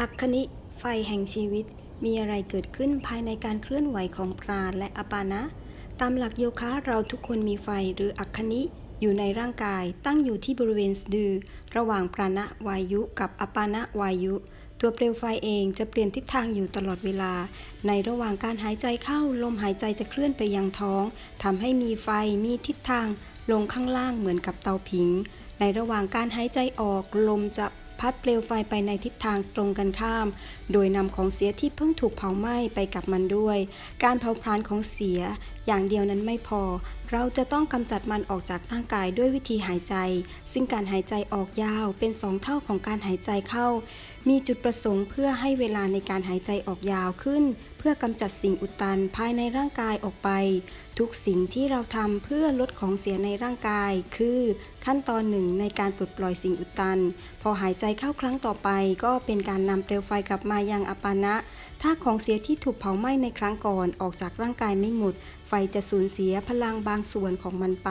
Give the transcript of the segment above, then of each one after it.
อัคคณิไฟแห่งชีวิตมีอะไรเกิดขึ้นภายในการเคลื่อนไหวของปราณและอปานะ ตามหลักโยคะเราทุกคนมีไฟหรืออัคคณิอยู่ในร่างกายตั้งอยู่ที่บริเวณสะดือ ระหว่างปราณวายุกับอปานะวายุ ตัวเปลวไฟเองจะเปลี่ยนทิศทางอยู่ตลอดเวลา ในระหว่างการหายใจเข้าลมหายใจจะเคลื่อนไปยังท้องทำให้มีไฟมีทิศทางลงข้างล่างเหมือนกับเตาผิง ในระหว่างการหายใจออกลมจะ พัดเปลวไฟไปในทิศทางตรงกันข้าม โดยนำของเสียที่เพิ่งถูกเผาไหม้ไปกับมันด้วย การเผาพรานของเสียอย่างเดียวนั้นไม่พอ เราจะต้องกำจัดมันออกจากร่างกายด้วยวิธีหายใจ ซึ่งการหายใจออกยาวเป็นสองเท่าของการหายใจเข้า มีจุดประสงค์เพื่อให้เวลาในการหายใจออกยาวขึ้น เพื่อกำจัดสิ่งอุดตันภายในร่างกายออกไป ทุกสิ่งที่เราทำเพื่อลดของเสียในร่างกาย คือขั้นตอนหนึ่งในการปลดปล่อยสิ่งอุดตัน พอหายใจเข้าครั้งต่อไป ก็เป็นการนำเปลวไฟกลับมายังอปานะ ถ้าของเสียที่ถูกเผาไหม้ในครั้งก่อนออกจากร่างกายไม่หมด ฟจะสูญเสียพลังบางส่วนของมันไป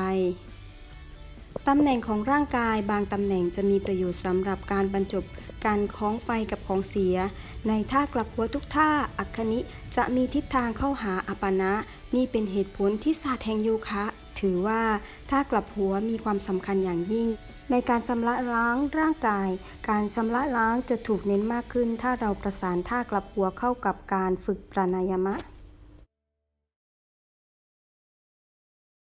ตำแหน่งของร่างกายบางตำแหน่งจะมีประโยชน์สำหรับการบรรจบการคล้องไฟกับของเสีย ในท่ากลับหัวทุกท่าอัคคณิจะมีทิศทางเข้าหาอัปปนะ นี่เป็นเหตุผลที่ศาสตร์แห่งโยคะ ถือว่าท่ากลับหัวมีความสำคัญอย่างยิ่ง ในการชำระล้างร่างกาย การชำระล้างจะถูกเน้นมากขึ้น ถ้าเราประสานท่ากลับหัวเข้ากับการฝึกปราณายามะ